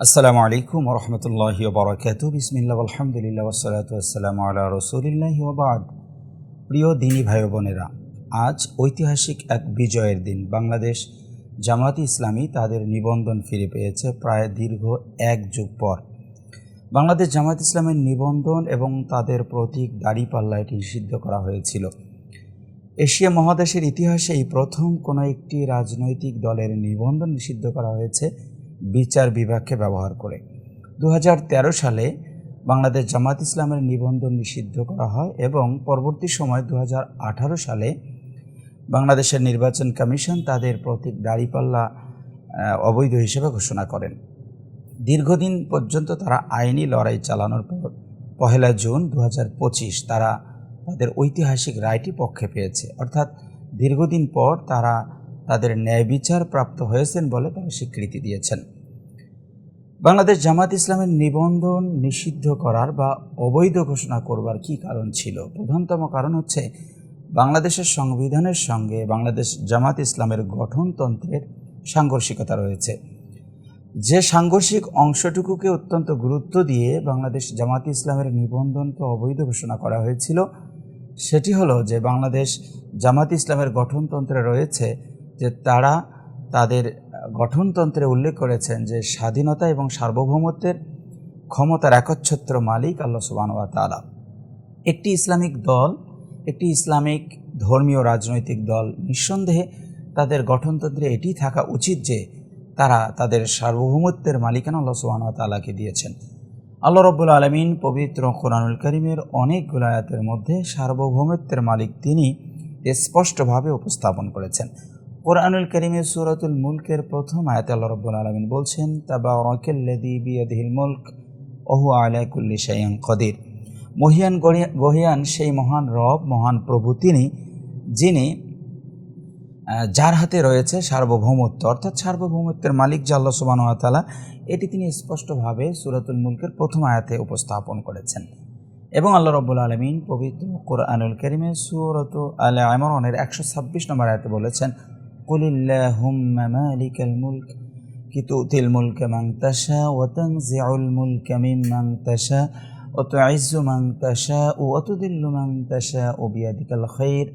আসসালামু আলাইকুম রহমতুল্লাহি বরকাত বিসমিল্লা আলহামদুলিল্লাহ ওসালাত আসসালাম আল্লাহ রসুলিল্লাহি ওবাদ প্রিয় দিনী ভাই বোনেরা, আজ ঐতিহাসিক এক বিজয়ের দিন। বাংলাদেশ জামাত ইসলামী তাদের নিবন্ধন ফিরে পেয়েছে প্রায় দীর্ঘ এক যুগ পর। বাংলাদেশ জামাত ইসলামের নিবন্ধন এবং তাদের প্রতীক দাড়িপাল্লা এটি নিষিদ্ধ করা হয়েছিল। এশিয়া মহাদেশের ইতিহাসে এই প্রথম কোনো একটি রাজনৈতিক দলের নিবন্ধন নিষিদ্ধ করা হয়েছে। বিচার বিভাগকে ব্যবহার করে। দু হাজার তেরো সালে বাংলাদেশ জামাত ইসলামের নিবন্ধন নিষিদ্ধ করা হয় এবং পরবর্তী সময় দু হাজার আঠারো সালে বাংলাদেশের নির্বাচন কমিশন তাদের প্রতীক দাড়িপাল্লা অবৈধ হিসেবে ঘোষণা করেন। দীর্ঘদিন পর্যন্ত তারা আইনি লড়াই চালানোর পর পহেলা জুন দু হাজার পঁচিশ তারা তাদের ঐতিহাসিক রায়টি পক্ষে পেয়েছে। অর্থাৎ দীর্ঘদিন পর তারা তাদের ন্যায় বিচার প্রাপ্ত হয়েছেন বলে তারা স্বীকৃতি দিয়েছেন। বাংলাদেশ জামাত ইসলামের নিবন্ধন নিষিদ্ধ করার বা অবৈধ ঘোষণা করবার কি কারণ ছিল? প্রধানতম কারণ হচ্ছে বাংলাদেশের সংবিধানের সঙ্গে বাংলাদেশ জামাত ইসলামের গঠনতন্ত্রের সাংঘর্ষিকতা রয়েছে। যে সাংঘর্ষিক অংশটুকুকে অত্যন্ত গুরুত্ব দিয়ে বাংলাদেশ জামাত ইসলামের নিবন্ধনকে অবৈধ ঘোষণা করা হয়েছিল, সেটি হলো যে বাংলাদেশ জামাত ইসলামের গঠনতন্ত্রে রয়েছে যে তারা তাদের গঠনতন্ত্রে উল্লেখ করেছেন যে স্বাধীনতা এবং সার্বভৌমত্বের ক্ষমতার একচ্ছত্র মালিক আল্লাহ সুবাহ তালা একটি ইসলামিক দল, একটি ইসলামিক ধর্মীয় রাজনৈতিক দল, নিঃসন্দেহে তাদের গঠনতন্ত্রে এটি থাকা উচিত যে তারা তাদের সার্বভৌমত্বের মালিকানা আল্লাহ সুবাহ তালাকে দিয়েছেন। আল্লাহ রব্বুল আলমিন পবিত্র কোরআনুল করিমের অনেক আয়াতের মধ্যে সার্বভৌমত্বের মালিক তিনি স্পষ্টভাবে উপস্থাপন করেছেন। কোরআনুল করিমের সুরাতুল মুলকের প্রথম আয়াতে আল্লাহ রব্বুল আলমিন বলছেন তাবা রকেল্লাদি বিয়াদিল মুলক, ওহু আলাইকুল্লি শাইয়াং কদির। মহিয়ান গহিয়ান সেই মহান রব, মহান প্রভু তিনি, যিনি যার হাতে রয়েছে সার্বভৌমত্ব, অর্থাৎ সার্বভৌমত্বের মালিক যে আল্লাহ সুবাহ তালা এটি তিনি স্পষ্টভাবে সুরাতুল মুলকের প্রথম আয়াতে উপস্থাপন করেছেন। এবং আল্লাহ রব্বুল আলমিন পবিত্র কোরআনুল করিমে সুরত আল আমরনের একশো ছাব্বিশ নম্বর আয়াতে বলেছেন কি তুতিল মুলক মান তাশা ওয়া তানজিউল মুলক মিম্মান তাশা ওয়া তুইজ্জু মান তাশা ওয়া তুদিল্লু মান তাশা বিয়াদিকাল খাইর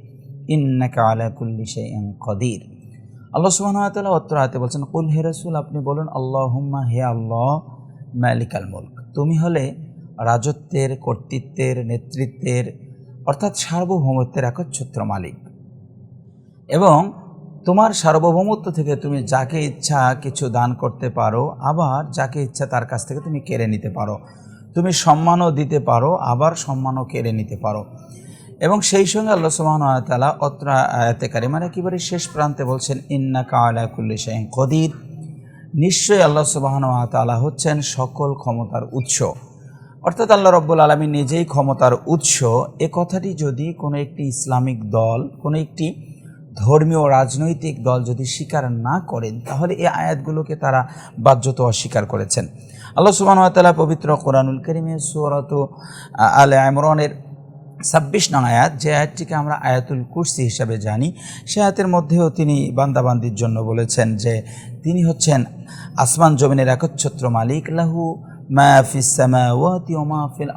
ইন্নাকা আলা কুল্লি শাইইন কাদির আল্লাহ সুবহানাহু ওয়া তাআলা অত্র আয়াতে বলছেন, কুল হে রাসূল, আপনি বলুন, আল্লাহুম্মা হে আল্লাহ, মালিকাল মুলক। তুমি হলে রাজত্বের, কর্তৃত্বের, নেতৃত্বের, অর্থাৎ সার্বভৌমত্বের একচ্ছত্র মালিক। এবং তোমার সার্বভৌমত্ব থেকে তুমি যাকে ইচ্ছা কিছু দান করতে পারো, আবার যাকে ইচ্ছা তার কাছ থেকে তুমি কেড়ে নিতে পারো। তুমি সম্মানও দিতে পারো, আবার সম্মানও কেড়ে নিতে পারো। এবং সেই সঙ্গে আল্লাহ সুবাহতালা অত্র আয়াতে কারিমার একেবারে শেষ প্রান্তে বলছেন ইন্না কালা কুল্লি শাহিন কদির। নিশ্চয়ই আল্লাহ সুবাহন তালা হচ্ছেন সকল ক্ষমতার উৎস। অর্থাৎ আল্লাহ রব্বুল আলমী নিজেই ক্ষমতার উৎস। এ কথাটি যদি কোনো একটি ইসলামিক দল, কোনো একটি ধর্মীয় রাজনৈতিক দল যদি স্বীকার না করেন, তাহলে এই আয়াতগুলোকে তারা বাধ্যত অস্বীকার করেছেন। আল্লাহ সুবাহ তালা পবিত্র কোরআনুল করিমে সুরত আল ইমরানের ছাব্বিশ নং আয়াত, যে আয়াতটিকে আমরা আয়াতুল কুরসি হিসাবে জানি, সে আয়াতের মধ্যেও তিনি বান্দাবান্দির জন্য বলেছেন যে তিনি হচ্ছেন আসমান জমিনের একচ্ছত্র মালিক, লাহু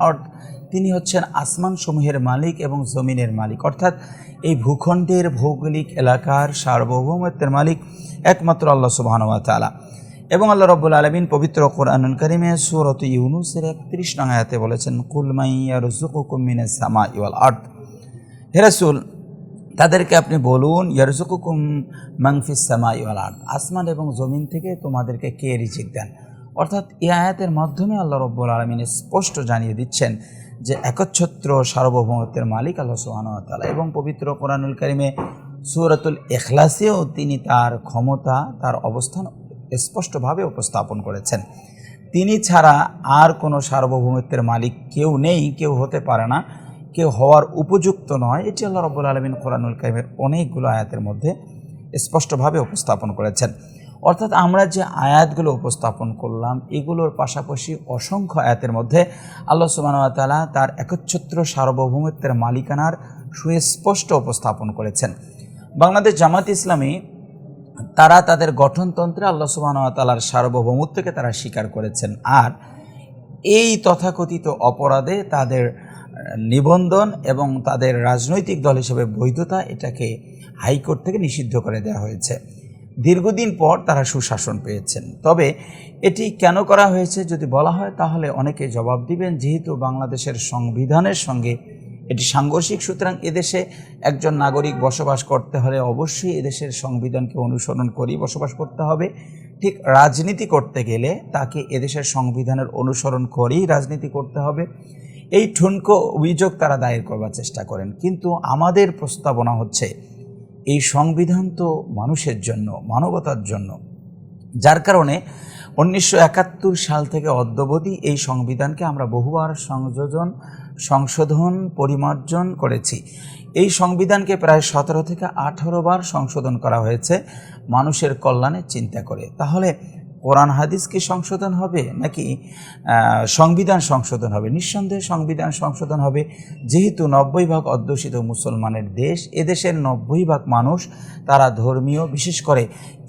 আর্থ তিনি হচ্ছেন আসমান সমূহের মালিক এবং জমিনের মালিক। অর্থাৎ এই ভূখণ্ডের ভৌগোলিক এলাকার সার্বভৌমত্বের মালিক একমাত্র আল্লাহ সুবাহানুয়া তালা এবং আল্লাহ রব্বুল আলমিন পবিত্র কোরআনুল করিমে সুরত ইউনুসের একত্রিশ নং আয়াতে বলেছেন কুলমাইয়া সামা ইওয়াল আর্থ হেরাসুল তাদেরকে আপনি বলুন ইয়ারজুকুকুম মাংফিস সামা ইওয়াল আর্থ আসমান এবং জমিন থেকে তোমাদেরকে কে রিজিক দেন? অর্থাৎ এই আয়াতের মাধ্যমে আল্লাহ রব্বুল আলমিন স্পষ্ট জানিয়ে দিচ্ছেন যে একচ্ছত্র সার্বভৌমত্বের মালিক আল্লাহ সুহানতালা এবং পবিত্র কোরআনুল করিমে সুরাতুল এখলাসেও তিনি তার ক্ষমতা, তার অবস্থান স্পষ্টভাবে উপস্থাপন করেছেন। তিনি ছাড়া আর কোনো সার্বভৌমত্বের মালিক কেউ নেই, কেউ হতে পারে না, কেউ হওয়ার উপযুক্ত নয়। এটি আল্লাহ রব্বুল আলমিন কোরআনুল কাইমের অনেকগুলো আয়াতের মধ্যে স্পষ্টভাবে উপস্থাপন করেছেন। অর্থাৎ আমরা যে আয়াতগুলো উপস্থাপন করলাম, এগুলোর পাশাপাশি অসংখ্য আয়াতের মধ্যে আল্লাহ সুবাহতালা তার একচ্ছত্র সার্বভৌমত্বের মালিকানার সুস্পষ্ট উপস্থাপন করেছেন। বাংলাদেশ জামাত ইসলামী তারা তাদের গঠনতন্ত্রে আল্লাহ সুবাহতালার সার্বভৌমত্বকে তারা স্বীকার করেছেন। আর এই তথাকথিত অপরাধে তাদের নিবন্ধন এবং তাদের রাজনৈতিক দল হিসেবে বৈধতা এটাকে হাইকোর্ট থেকে নিষিদ্ধ করে দেওয়া হয়েছে। দীর্ঘদিন পর তারা সুশাসন পেয়েছেন। তবে এটি কেন করা হয়েছে যদি বলা হয়, তাহলে অনেকে জবাব দিবেন, যেহেতু বাংলাদেশের সংবিধানের সঙ্গে এটি সাংঘর্ষিক। সুতরাং এদেশে একজন নাগরিক বসবাস করতে হলে অবশ্যই এদেশের সংবিধানকে অনুসরণ করেই বসবাস করতে হবে। ঠিক রাজনীতি করতে গেলে তাকে এদেশের সংবিধানের অনুসরণ করেই রাজনীতি করতে হবে। এই ঠুনকো অভিযোগ তারা দায়ের করবার চেষ্টা করেন। কিন্তু আমাদের প্রস্তাবনা হচ্ছে এই সংবিধান তো মানুষের জন্য, মানবতার জন্য। যার কারণে উনিশশো একাত্তর সাল থেকে অদ্যবধি এই সংবিধানকে আমরা বহুবার সংযোজন, সংশোধন, পরিমার্জন করেছি। এই সংবিধানকে প্রায় সতেরো থেকে আঠেরো বার সংশোধন করা হয়েছে মানুষের কল্যাণে চিন্তা করে। তাহলে কোরআন হাদিস কি সংশোধন হবে নাকি সংবিধান সংশোধন হবে? নিঃসন্দেহে সংবিধান সংশোধন হবে। যেহেতু নব্বই ভাগ অধ্যুষিত মুসলমানের দেশ, এদেশের নব্বই ভাগ মানুষ তারা ধর্মীয়, বিশেষ করে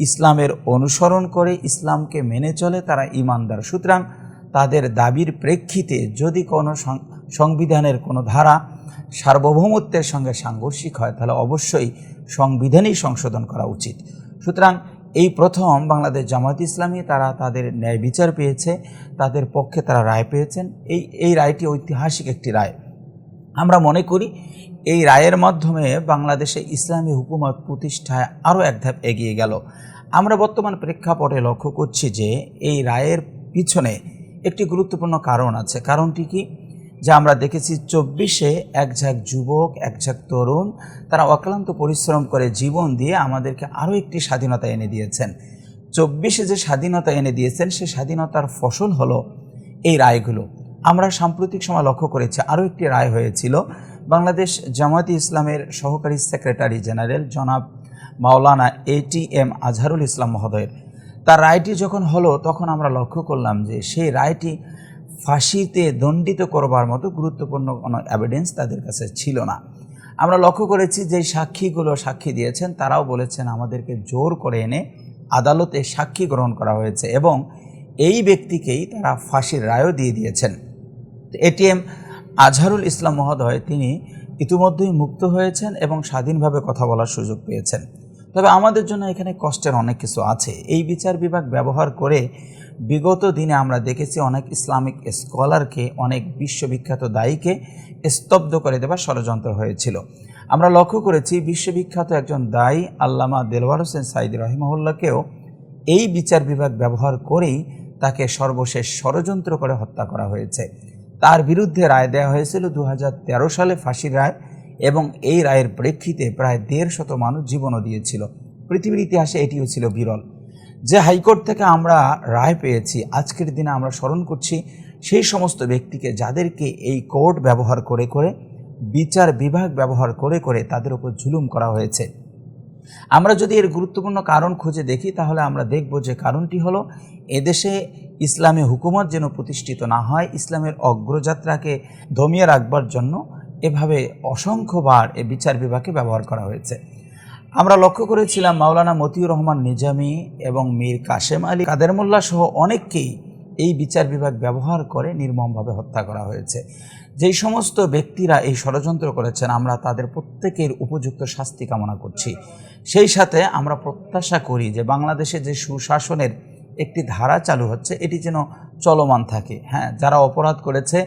ইসলামের অনুসরণ করে ইসলামকে মেনে চলে তারা ইমানদার। সুতরাং তাদের দাবির প্রেক্ষিতে যদি কোনো সংবিধানের কোনো ধারা সার্বভৌমত্বের সঙ্গে সাংঘর্ষিক হয়, তাহলে অবশ্যই সংবিধানই সংশোধন করা উচিত। সুতরাং এই প্রথম বাংলাদেশ জামায়াত ইসলামী তারা তাদের ন্যায় বিচার পেয়েছে, তাদের পক্ষে তারা রায় পেয়েছেন। এই এই রায়টি ঐতিহাসিক একটি রায়। আমরা মনে করি এই রায়ের মাধ্যমে বাংলাদেশে ইসলামী হুকুমত প্রতিষ্ঠায় আরও এক ধাপ এগিয়ে গেল। আমরা বর্তমান প্রেক্ষাপটে লক্ষ্য করছি যে এই রায়ের পিছনে একটি গুরুত্বপূর্ণ কারণ আছে। কারণটি কি? যা আমরা দেখেছি চব্বিশে এক ঝাঁক যুবক, এক ঝাঁক তরুণ, তারা অক্লান্ত পরিশ্রম করে জীবন দিয়ে আমাদেরকে আরও একটি স্বাধীনতা এনে দিয়েছেন। চব্বিশে যে স্বাধীনতা এনে দিয়েছেন, সে স্বাধীনতার ফসল হলো এই রায়গুলো। আমরা সাম্প্রতিক সময় লক্ষ্য করেছি, আরও একটি রায় হয়েছিল, বাংলাদেশ জামায়াতি ইসলামের সহকারী সেক্রেটারি জেনারেল জনাব মাওলানা এটি এম আজহারুল ইসলাম মহোদয়ের। তার রায়টি যখন হলো, তখন আমরা লক্ষ্য করলাম যে সেই রায়টি ফাঁসিতে দণ্ডিত করবার মতো গুরুত্বপূর্ণ কোনো এভিডেন্স তাদের কাছে ছিল না। আমরা লক্ষ্য করেছি যে সাক্ষীগুলো সাক্ষী দিয়েছেন, তারাও বলেছেন আমাদেরকে জোর করে এনে আদালতে সাক্ষী গ্রহণ করা হয়েছে এবং এই ব্যক্তিকেই তারা ফাঁসির রায়ও দিয়ে দিয়েছেন। এটিএম আজহারুল ইসলাম মহোদয় তিনি ইতিমধ্যেই মুক্ত হয়েছেন এবং স্বাধীনভাবে কথা বলার সুযোগ পেয়েছেন। তবে আমাদের জন্য এখানে কষ্টের অনেক কিছু আছে। এই বিচার বিভাগ ব্যবহার করে বিগত দিনে আমরা দেখেছি অনেক ইসলামিক স্কলারকে, অনেক বিশ্ববিখ্যাত দায়ীকে স্তব্ধ করে দেওয়ার ষড়যন্ত্র হয়েছিল। আমরা লক্ষ্য করেছি বিশ্ববিখ্যাত একজন দায়ী আল্লামা দেলওয়ার হোসেন সাইদ রহিমহল্লাকেও এই বিচার বিভাগ ব্যবহার করেই তাকে সর্বশেষ ষড়যন্ত্র করে হত্যা করা হয়েছে। তার বিরুদ্ধে রায় দেওয়া হয়েছিল দু হাজার তেরো সালে ফাঁসির রায় এবং এই রায়ের প্রেক্ষিতে প্রায় দেড় শত মানুষ জীবনও দিয়েছিল। পৃথিবীর ইতিহাসে এটিও ছিল বিরল। যে হাইকোর্ট থেকে আমরা রায় পেয়েছি, আজকের দিনে আমরা স্মরণ করছি, সেই সমস্ত ব্যক্তিকে যাদেরকে এই কোর্ট ব্যবহার করে করে, বিচার বিভাগ ব্যবহার করে করে তাদের উপর জুলুম করা হয়েছে। আমরা যদি এর গুরুত্বপূর্ণ কারণ খুঁজে দেখি, তাহলে আমরা দেখব যে কারণটি হলো, এদেশে ইসলামী হুকুমত যেন প্রতিষ্ঠিত না হয়, ইসলামের অগ্রযাত্রাকে দমিয়ে রাখবার জন্য এভাবে অসংখ্যবার এ বিচার বিভাগকে ব্যবহার করা হয়েছে। আমরা লক্ষ্য করেছিলাম মাওলানা মতিউর রহমান নিজামি এবং মীর কাশেম আলী, কাদের মোল্লা সহ অনেককেই এই বিচার বিভাগ ব্যবহার করে নির্মমভাবে হত্যা করা হয়েছে। যেই সমস্ত ব্যক্তিরা এই ষড়যন্ত্র করেছেন, আমরা তাদের প্রত্যেকের উপযুক্ত শাস্তি কামনা করছি। সেই সাথে আমরা প্রত্যাশা করি যে বাংলাদেশে যে সুশাসনের একটি ধারা চালু হচ্ছে, এটি যেন চলমান থাকে। হ্যাঁ যারা অপরাধ করেছে,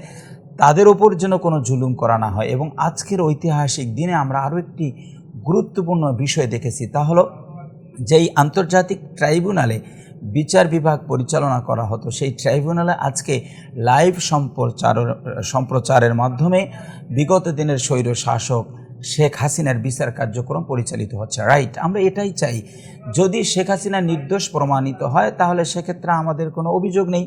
তাদের ওপর যেন কোনো জুলুম করা না হয়। এবং আজকের ঐতিহাসিক দিনে আমরা আরও একটি গুরুত্বপূর্ণ বিষয় দেখেছি, তা হলো যেই আন্তর্জাতিক ট্রাইব্যুনালে বিচার বিভাগ পরিচালনা করা হতো, সেই ট্রাইব্যুনালে আজকে লাইভ সম্প্রচার, সম্প্রচারের মাধ্যমে বিগত দিনের স্বৈর শাসক শেখ হাসিনার বিচার কার্যক্রম পরিচালিত হচ্ছে। রাইট আমরা এটাই চাই, যদি শেখ হাসিনা নির্দোষ প্রমাণিত হয়, তাহলে সেক্ষেত্রে আমাদের কোনো অভিযোগ নেই।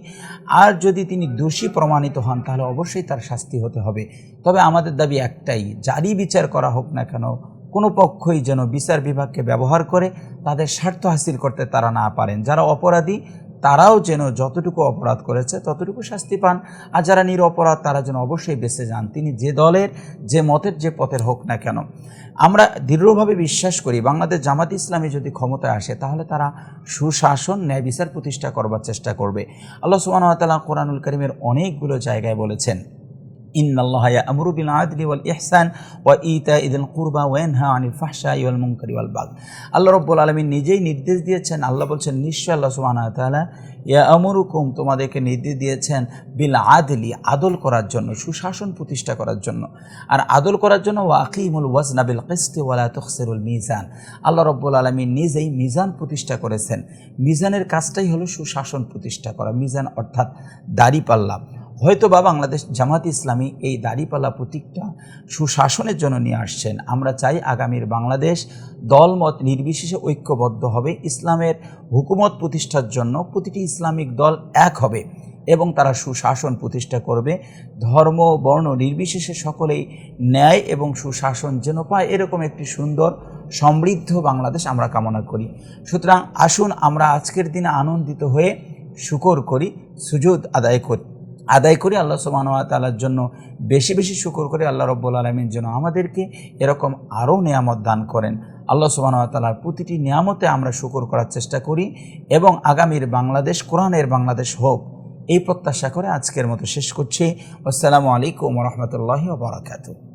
আর যদি তিনি দোষী প্রমাণিত হন, তাহলে অবশ্যই তার শাস্তি হতে হবে। তবে আমাদের দাবি একটাই, যারই বিচার করা হোক না কেন কোনো পক্ষই যেন বিচার বিভাগকে ব্যবহার করে তাদের স্বার্থ হাসিল করতে তারা না পারেন। যারা অপরাধী, তারাও যেন যতটুকু অপরাধ করেছে, ততটুকু শাস্তি পান। আর যারা নিরপরাধ, তারা যেন অবশ্যই বেঁচে যান। তিনি যে দলের, যে মতের, যে পথের হোক না কেন। আমরা দৃঢ়ভাবে বিশ্বাস করি, বাংলাদেশ জামাত ইসলামী যদি ক্ষমতায় আসে, তাহলে তারা সুশাসন, ন্যায় বিচার প্রতিষ্ঠা করবার চেষ্টা করবে। আল্লাহ সুবাহতাল্লাহ কোরআনুল করিমের অনেকগুলো জায়গায় বলেছেন ইন আল্লাহ আমরু বিল আদলি ওয়াল ইহসান ওয়া ইতা ইদুল কুরবা ওয়ানহা আনিল ফাহশাই ওয়াল মুনকারি ওয়াল আল্লাহ রব্বুল নিজেই নির্দেশ দিয়েছেন, আল্লাহ বলছেন নিশ্চয় আল্লাহ সুবহানাহু ওয়া তাআলা ইয়া আমরুকুম তোমাদেরকে নির্দেশ দিয়েছেন বিল আদলি আদল করার জন্য, সুশাসন প্রতিষ্ঠা করার জন্য। আর আদল করার জন্য ওয়াকিমুল ওয়াজনা বিল কিসতি ওয়ালা তুখসিরুল মিজান। আল্লাহ রব্বুল আলামিন নিজেই মিজান প্রতিষ্ঠা করেছেন। মিজানের কাজটাই হলো সুশাসন প্রতিষ্ঠা করা। মিজান অর্থাৎ দাড়িপাল্লা হয়তো বা বাংলাদেশ জামাত ইসলামী এই দাড়িপাল্লা প্রতীকটা সুশাসনের জন্য নিয়ে আসছেন। আমরা চাই আগামীর বাংলাদেশ দলমত নির্বিশেষে ঐক্যবদ্ধ হবে। ইসলামের হুকুমত প্রতিষ্ঠার জন্য প্রতিটি ইসলামিক দল এক হবে এবং তারা সুশাসন প্রতিষ্ঠা করবে। ধর্ম, বর্ণ নির্বিশেষে সকলেই ন্যায় এবং সুশাসন যেন পায় এরকম একটি সুন্দর, সমৃদ্ধ বাংলাদেশ আমরা কামনা করি। সুতরাং আসুন আমরা আজকের দিনে আনন্দিত হয়ে শুকর করি, সুজুদ আদায় করি। আদায় করি আল্লাহ তালার জন্য। বেশি বেশি শুকর করে আল্লাহ রব্বুল আলমীর জন্য আমাদেরকে এরকম আরও নিয়ামত দান করেন। আল্লাহ তালার প্রতিটি নিয়ামতে আমরা শুকর করার চেষ্টা করি এবং আগামীর বাংলাদেশ, কোরআনের বাংলাদেশ হোক, এই প্রত্যাশা করে আজকের মতো শেষ করছি। আসসালামু আলাইকুম রহমতুল্লাহি বারাকাতু